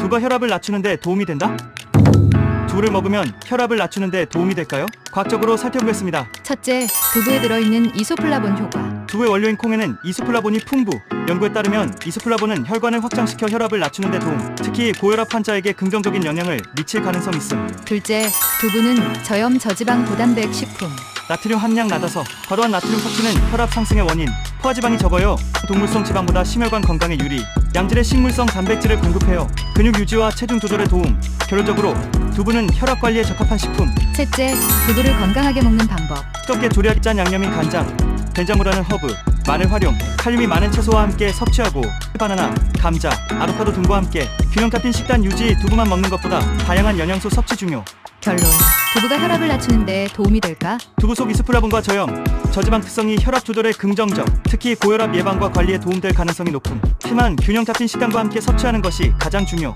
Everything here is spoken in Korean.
두부가 혈압을 낮추는데 도움이 된다? 두부를 먹으면 혈압을 낮추는데 도움이 될까요? 과학적으로 살펴보겠습니다. 첫째, 두부에 들어있는 이소플라본 효과. 두부의 원료인 콩에는 이소플라본이 풍부. 연구에 따르면 이소플라본은 혈관을 확장시켜 혈압을 낮추는 데 도움. 특히 고혈압 환자에게 긍정적인 영향을 미칠 가능성이 있음. 둘째, 두부는 저염 저지방 고단백 식품. 나트륨 함량 낮아서 과도한 나트륨 섭취는 혈압 상승의 원인. 포화지방이 적어요. 동물성 지방보다 심혈관 건강에 유리. 양질의 식물성 단백질을 공급해요. 근육 유지와 체중 조절에 도움. 결론적으로 두부는 혈압 관리에 적합한 식품. 셋째, 두부를 건강하게 먹는 방법. 두껍게 조리하기 짠 양념인 간장, 된장보다는 허브, 마늘 활용, 칼륨이 많은 채소와 함께 섭취하고 바나나, 감자, 아보카도 등과 함께 균형 잡힌 식단 유지 두부만 먹는 것보다 다양한 영양소 섭취 중요. 결론. 두부가 혈압을 낮추는데 도움이 될까? 두부 속 이스플라본과 저염, 저지방 특성이 혈압 조절에 긍정적, 특히 고혈압 예방과 관리에 도움될 가능성이 높음. 하지만 균형 잡힌 식단과 함께 섭취하는 것이 가장 중요.